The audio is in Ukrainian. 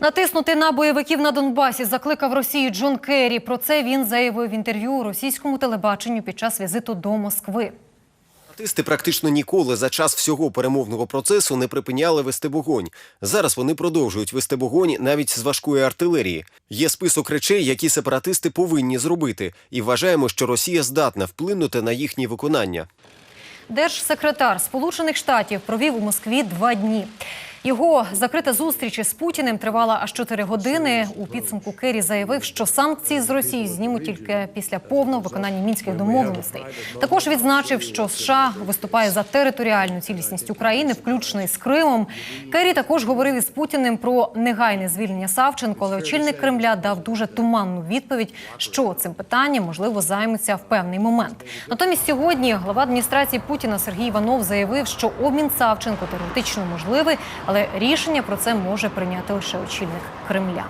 Натиснути на бойовиків на Донбасі закликав Росію Джон Керрі. Про це він заявив в інтерв'ю російському телебаченню під час візиту до Москви. Артисти практично ніколи за час всього перемовного процесу не припиняли вести вогонь. Зараз вони продовжують вести вогонь навіть з важкої артилерії. Є список речей, які сепаратисти повинні зробити, і вважаємо, що Росія здатна вплинути на їхнє виконання. Держсекретар Сполучених Штатів провів у Москві два дні. Його закрита зустріч із Путіним тривала аж 4 години. У підсумку Керрі заявив, що санкції з Росії знімуть тільки після повного виконання мінських домовленостей. Також відзначив, що США виступає за територіальну цілісність України, включно із Кримом. Керрі також говорив із Путіним про негайне звільнення Савченко, але очільник Кремля дав дуже туманну відповідь, що цим питанням можливо займеться в певний момент. Натомість сьогодні глава адміністрації Путіна Сергій Іванов заявив, що обмін Савченко теоретично можливий, але рішення про це може прийняти лише очільник Кремля.